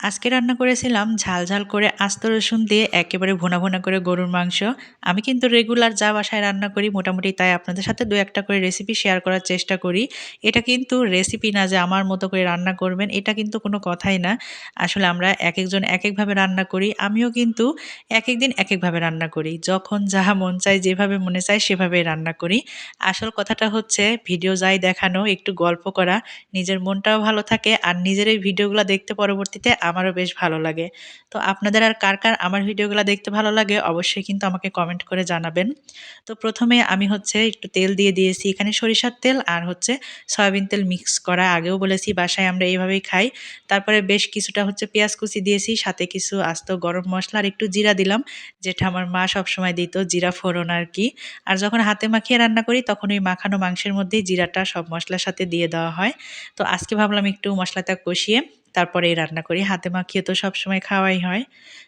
আজকে রান্না করেছিলাম ঝাল ঝাল করে আস্ত রসুন দিয়ে একেবারে ভোনা ভোনা করে গরুর মাংস। আমি কিন্তু রেগুলার যা বাসায় রান্না করি মোটামুটি তাই আপনাদের সাথে দু একটা করে রেসিপি শেয়ার করার চেষ্টা করি। এটা কিন্তু রেসিপি না যে আমার মতো করে রান্না করবেন, এটা কিন্তু কোনো কথাই না। আসলে আমরা এক একজন এক একভাবে রান্না করি, আমিও কিন্তু এক একদিন এক একভাবে রান্না করি। যখন যাহা মন চায়, যেভাবে মনে চায় সেভাবেই রান্না করি। আসল কথাটা হচ্ছে ভিডিও যাই দেখানো, একটু গল্প করা, নিজের মনটাও ভালো থাকে আর নিজের এই ভিডিওগুলো দেখতে পরবর্তীতে আমারও বেশ ভালো লাগে। তো আপনাদের আর কার কার আমার ভিডিওগুলো দেখতে ভালো লাগে অবশ্যই কিন্তু আমাকে কমেন্ট করে জানাবেন। তো প্রথমে আমি হচ্ছে একটু তেল দিয়ে দিয়েছি, এখানে সরিষার তেল আর হচ্ছে সয়াবিন তেল মিক্স করা। আগেও বলেছি বাসায় আমরা এইভাবেই খাই। তারপরে বেশ কিছুটা হচ্ছে পেঁয়াজ কুচি দিয়েছি, সাথে কিছু আস্ত গরম মশলা আর একটু জিরা দিলাম, যেটা আমার মা সবসময় দিত, জিরা ফোড়ন আর কি। আর যখন হাতে মাখিয়ে রান্না করি তখন ওই মাখানো মাংসের মধ্যেই জিরাটা সব মশলার সাথে দিয়ে দেওয়া হয়। তো আজকে ভাবলাম একটু মশলাটা কষিয়ে তারপরেই রান্না করি। হাতে মাখিয়ে তো সবসময় খাওয়াই হয়।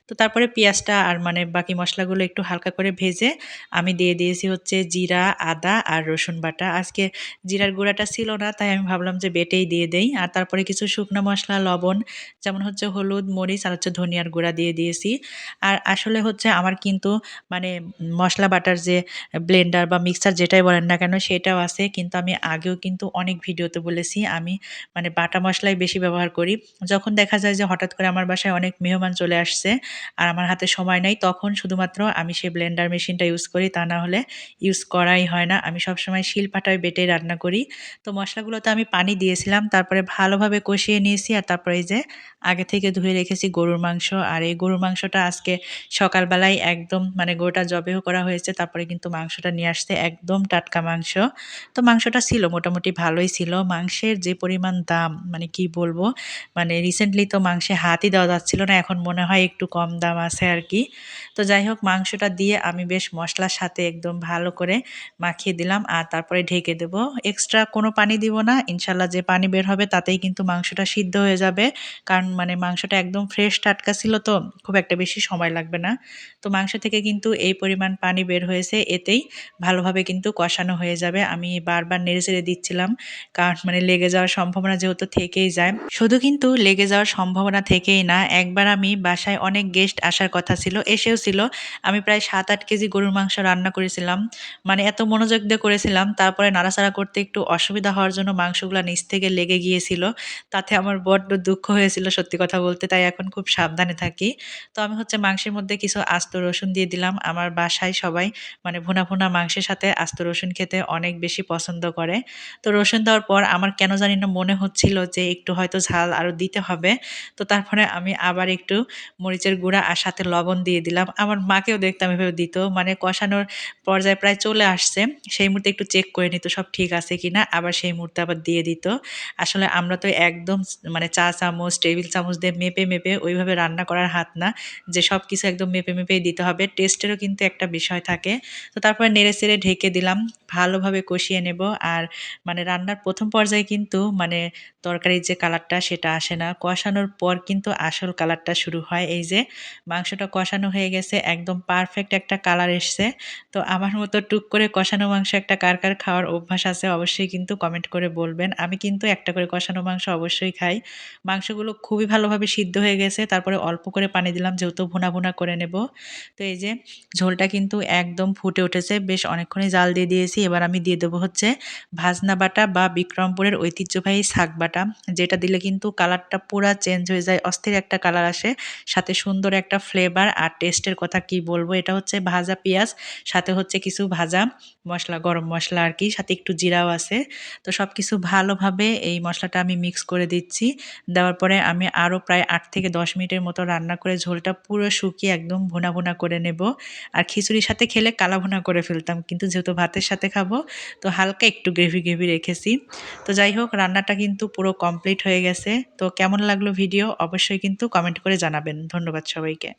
তো তারপরে পেঁয়াজটা আর মানে বাকি মশলাগুলো একটু হালকা করে ভেজে আমি দিয়ে দিয়েছি হচ্ছে জিরা, আদা আর রসুন বাটা। আজকে জিরার গুঁড়াটা ছিল না, তাই আমি ভাবলাম যে বেটেই দিয়ে দেই। আর তারপরে কিছু শুকনো মশলা, লবণ, যেমন হচ্ছে হলুদ, মরিচ আর হচ্ছে ধনিয়ার গুঁড়া দিয়ে দিয়েছি। আর আসলে হচ্ছে আমার কিন্তু মানে মশলা বাটার যে ব্লেন্ডার বা মিক্সার যেটাই বলেন না কেন সেটাও আছে। কিন্তু আমি আগেও কিন্তু অনেক ভিডিওতে বলেছি, আমি মানে বাটা মশলাই বেশি ব্যবহার করি। যখন দেখা যায় যে হঠাৎ করে আমার বাসায় অনেক মেহমান চলে আসছে আর আমার হাতে সময় নাই, তখন শুধুমাত্র আমি সেই ব্লেন্ডার মেশিনটা ইউজ করি, তা না হলে ইউজ করাই হয় না। আমি সবসময় শিলপাটায় বেটে রান্না করি। তো মশলাগুলোতে আমি পানি দিয়েছিলাম, তারপরে ভালোভাবে কষিয়ে নিয়েছি আর তারপরে যে আগে থেকে ধুয়ে রেখেছি গরুর মাংস। আর এই গরুর মাংসটা আজকে সকালবেলায় একদম মানে গোটা জবেহ করা হয়েছে, তারপরে কিন্তু মাংসটা নিয়ে আসতে একদম টাটকা মাংস। তো মাংসটা ছিল, মোটামুটি ভালোই ছিল। মাংসের যে পরিমাণ দাম মানে কি বলব? মানে রিসেন্টলি তো মাংসে হাতই দেওয়া যাচ্ছিল না, এখন মনে হয় একটু কম দাম আছে আর কি। তো যাই হোক, মাংসটা দিয়ে আমি বেশ মশলার সাথে একদম ভালো করে মাখিয়ে দিলাম আর তারপরে ঢেকে দেব। এক্সট্রা কোনো পানি দিব না, ইনশাল্লাহ যে পানি বের হবে তাতেই কিন্তু মাংসটা সিদ্ধ হয়ে যাবে। কারণ মানে মাংসটা একদম ফ্রেশ টাটকা ছিল তো, খুব একটা বেশি সময় লাগবে না। তো মাংস থেকে কিন্তু এই পরিমাণ পানি বের হয়েছে, এতেই ভালোভাবে কিন্তু কষানো হয়ে যাবে। আমি বারবার নেড়ে চেড়ে দিচ্ছিলাম, কারণ মানে লেগে যাওয়ার সম্ভাবনা যেহেতু থেকেই যায়। শুধু কিন্তু লেগে যাওয়ার সম্ভাবনা থেকেই না। একবার আমি বাসায় অনেক গেস্ট আসার কথা ছিল, এসেও ছিল। আমি প্রায় সাত আট কেজি গরুর মাংস রান্না করেছিলাম। মানে এত মনোযোগ দিয়ে করেছিলাম, তারপরে নাড়াচাড়া করতে একটু অসুবিধা হওয়ার জন্য মাংসগুলো নিচ থেকে লেগে গিয়েছিল। তাতে আমার বড্ড দুঃখ হয়েছিল সত্যি কথা বলতে, তাই এখন খুব সাবধানে থাকি। তো আমি হচ্ছে মাংসের মধ্যে কিছু আস্ত রসুন দিয়ে দিলাম। আমার বাসায় সবাই মানে ভুনা ভুনা মাংসের সাথে আস্ত রসুন খেতে অনেক বেশি পছন্দ করে। তো রসুন দেওয়ার পর আমার কেন জানি না মনে হচ্ছিল যে একটু হয়তো ঝাল আরও দিতে হবে। তো তারপরে আমি আবার একটু মরিচের গুঁড়া আর সাথে লবণ দিয়ে দিলাম। আমার মাকেও দেখতাম এভাবে দিত। মানে কষানোর পর্যায়ে প্রায় চলে আসছে। সেই মুহূর্তে একটু চেক করে নিত সব ঠিক আছে কি না আবার সেই মুহূর্তে আবার দিয়ে দিত। আসলে আমরা তো একদম মানে চা চামচ, টেবিল চামচ দিয়ে মেপে মেপে ওইভাবে রান্না করার হাত না। যে সব কিছু একদম মেপে, মেপেই দিতে হবে। টেস্টেরও কিন্তু একটা বিষয় থাকে। তো তারপরে নেড়ে চেড়ে ঢেকে দিলাম। ভালোভাবে কষিয়ে নেব। আর মানে রান্নার প্রথম পর্যায়ে কিন্তু মানে তরকারির যে কালারটা সেটা আসে না। কষানোর পর কিন্তু আসল কালারটা শুরু হয়। এই যে মাংসটা কষানো হয়ে গেছে, একদম পারফেক্ট একটা কালার এসছে। তো আমার মতো টুক করে কষানো মাংস একটা কার কার খাওয়ার অভ্যাস আছে অবশ্যই কিন্তু কমেন্ট করে বলবেন। আমি কিন্তু একটা করে কষানো মাংস অবশ্যই খাই। মাংসগুলো খুবই ভালোভাবে সিদ্ধ হয়ে গেছে। তারপরে অল্প করে পানি দিলাম, যেহেতু ভুনা ভুনা করে নেব। তো এই যে ঝোলটা কিন্তু একদম ফুটে উঠেছে। বেশ অনেকক্ষণই জাল দিয়ে দিয়েছি। এবার আমি দিয়ে দেবো হচ্ছে ভাজনা বাটা বা বিক্রমপুরের ঐতিহ্যবাহী শাক বাটা, যেটা দিলে কিন্তু কালারটা পুরা চেঞ্জ হয়ে যায়, অস্থির একটা কালার আসে, সাথে সুন্দর একটা ফ্লেভার আর টেস্টের কথা কি বলব, এটা হচ্ছে ভাজা পেঁয়াজ, সাথে হচ্ছে কিছু ভাজা মশলা, গরম মশলা আর কি, সাথে একটু জিরাও আছে। তো সব কিছু ভালোভাবে এই মশলাটা আমি মিক্স করে দিচ্ছি, দেওয়ার পরে আমি আরও প্রায় আট থেকে দশ মিনিটের মতো রান্না করে ঝোলটা পুরো শুকিয়ে একদম ভুনা ভুনা করে নেব। আর খিচুড়ির সাথে খেলে কালা ভুনা করে ফেলতাম, কিন্তু যেহেতু ভাতের সাথে খাব, তো হালকা একটু গ্রেভি গ্রেভি রেখেছি। তো যাই হোক, রান্নাটা কিন্তু পুরো কমপ্লিট হয়ে গেছে, তো কেমন লাগল ভিডিও অবশ্যই কিন্তু কমেন্ট করে জানাবেন। ধন্যবাদ সবাইকে।